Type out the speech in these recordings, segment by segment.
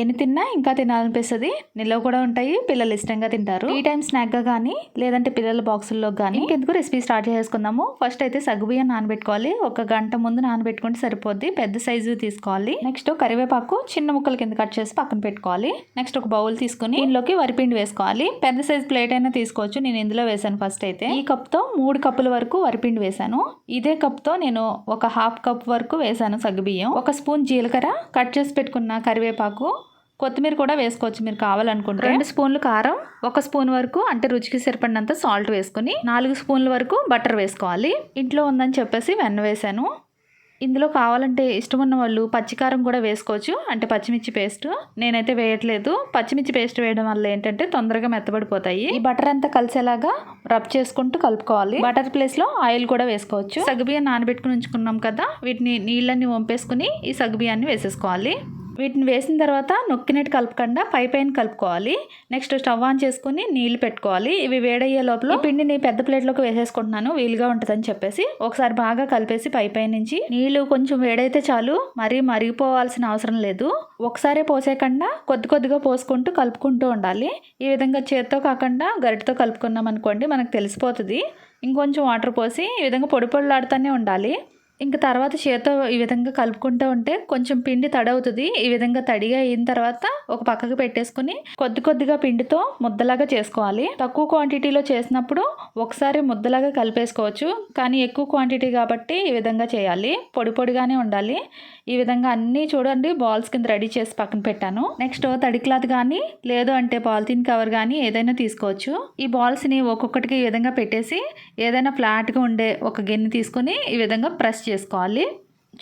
ఎన్ని తిన్నా ఇంకా తినాలనిపిస్తుంది. నిల్వ కూడా ఉంటాయి. పిల్లలు ఇష్టంగా తింటారు. ఈ టైం స్నాక్గా కానీ లేదంటే పిల్లల బాక్సుల్లో కానీ ఇంకెందుకు రెసిపీ స్టార్ట్ చేసుకుందాము ఫస్ట్ అయితే సగ్గుబియ్యం నానబెట్టుకోవాలి. ఒక గంట ముందు నానబెట్టుకుంటే సరిపోద్ది. పెద్ద సైజు తీసుకోవాలి. నెక్స్ట్ కరివేపాకు చిన్న ముక్కల కింద కట్ చేసి పక్కన పెట్టుకోవాలి. నెక్స్ట్ ఒక బౌల్ తీసుకుని దీనిలోకి వరిపిండి వేసుకోవాలి. పెద్ద సైజ్ ప్లేట్ అయినా తీసుకోవచ్చు. నేను ఇందులో వేసాను ఫస్ట్ అయితే. ఈ కప్తో మూడు కప్పుల వరకు వరిపిండి వేసాను ఇదే కప్తో నేను ఒక హాఫ్ కప్ వరకు వేసాను సగ్గుబియ్యం ఒక స్పూన్ జీలకర్ర కట్ చేసి పెట్టుకున్న కరివేపాకు కొత్తిమీర కూడా వేసుకోవచ్చు మీరు కావాలనుకుంటే. రెండు స్పూన్లు కారం ఒక స్పూన్ వరకు అంటే రుచికి సరిపడినంత సాల్ట్ వేసుకుని నాలుగు స్పూన్ల వరకు బటర్ వేసుకోవాలి. ఇంట్లో ఉందని చెప్పేసి వెన్న వేసాను. ఇందులో కావాలంటే ఇష్టం ఉన్న వాళ్ళు పచ్చికారం కూడా వేసుకోవచ్చు అంటే పచ్చిమిర్చి పేస్ట్. నేనైతే వేయట్లేదు. పచ్చిమిర్చి పేస్ట్ వేయడం వల్ల ఏంటంటే తొందరగా మెత్తబడిపోతాయి. ఈ బటర్ అంతా కలిసేలాగా రబ్ చేసుకుంటూ కలుపుకోవాలి. బటర్ ప్లేస్లో ఆయిల్ కూడా వేసుకోవచ్చు. సగ్బియ్యం నానబెట్టుకుని ఉంచుకున్నాం కదా వీటిని నీళ్ళని వంపేసుకుని ఈ సగ్గుబియ్యాన్ని వేసేసుకోవాలి. వీటిని వేసిన తర్వాత నొక్కినట్టు కలపకుండా పై పైన కలుపుకోవాలి. నెక్స్ట్ స్టవ్ ఆన్ చేసుకుని నీళ్ళు పెట్టుకోవాలి. ఇవి వేడయ్యే లోపల పిండిని పెద్ద ప్లేట్లోకి వేసేసుకుంటున్నాను. వీలుగా ఉంటుందని చెప్పేసి ఒకసారి బాగా కలిపేసి పై పై నుంచి నీళ్ళు కొంచెం వేడైతే చాలు. మరీ మరిగిపోవాల్సిన అవసరం లేదు. ఒకసారి పోసేయకుండా కొద్ది కొద్దిగా పోసుకుంటూ కలుపుకుంటూ ఉండాలి. ఈ విధంగా చేత్తో కాకుండా గరిటతో కలుపుకున్నాం అనుకోండి మనకు తెలిసిపోతుంది. ఇంకొంచెం వాటర్ పోసి ఈ విధంగా పొడి పొడిలాడుతూనే ఉండాలి. ఇంకా తర్వాత చేత్తో ఈ విధంగా కలుపుకుంటూ ఉంటే కొంచెం పిండి తడవుతుంది. ఈ విధంగా తడిగా అయిన తర్వాత ఒక పక్కకు పెట్టేసుకుని కొద్ది కొద్దిగా పిండితో ముద్దలాగా చేసుకోవాలి. తక్కువ క్వాంటిటీలో చేసినప్పుడు ఒకసారి ముద్దలాగా కలిపేసుకోవచ్చు. కానీ ఎక్కువ క్వాంటిటీ కాబట్టి ఈ విధంగా చేయాలి. పొడి పొడిగానే ఉండాలి. ఈ విధంగా అన్నీ చూడండి బాల్స్ కింద రెడీ చేసి పక్కన పెట్టాను. నెక్స్ట్ తడి క్లాత్ కానీ లేదు అంటే పాలిథిన్ కవర్ కానీ ఏదైనా తీసుకోవచ్చు. ఈ బాల్స్ని ఒక్కొక్కటికి ఈ విధంగా పెట్టేసి ఏదైనా ఫ్లాట్గా ఉండే ఒక గిన్నె తీసుకొని ఈ విధంగా ప్రెస్ చేసుకోవాలి.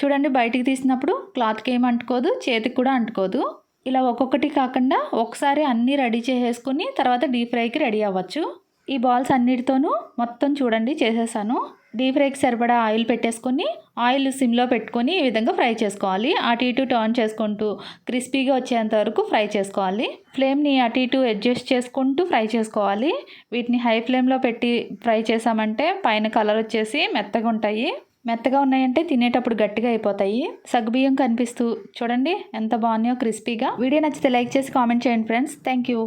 చూడండి బయటికి తీసినప్పుడు క్లాత్కి ఏం అంటుకోదు చేతికి కూడా అంటుకోదు. ఇలా ఒక్కొక్కటి కాకుండా ఒకసారి అన్నీ రెడీ చేసేసుకుని తర్వాత డీప్ ఫ్రైకి రెడీ అవ్వచ్చు. ఈ బాల్స్ అన్నిటితోనూ మొత్తం చూడండి చేసేసాను. డీప్ ఫ్రైకి సరిపడా ఆయిల్ పెట్టేసుకొని ఆయిల్ సిమ్లో పెట్టుకొని ఈ విధంగా ఫ్రై చేసుకోవాలి. అటు ఇటు టర్న్ చేసుకుంటూ క్రిస్పీగా వచ్చేంత వరకు ఫ్రై చేసుకోవాలి. ఫ్లేమ్ని అటు ఇటు అడ్జస్ట్ చేసుకుంటూ ఫ్రై చేసుకోవాలి. వీటిని హై ఫ్లేమ్లో పెట్టి ఫ్రై చేసామంటే పైన కలర్ వచ్చేసి మెత్తగా ఉంటాయి. మెత్తగా ఉన్నాయంటే తినేటప్పుడు గట్టిగా అయిపోతాయి. సగ్గుబియ్యం కనిపిస్తూ చూడండి ఎంత బాగున్నాయో క్రిస్పీగా. వీడియో నచ్చితే లైక్ చేసి కామెంట్ చేయండి ఫ్రెండ్స్. Thank you.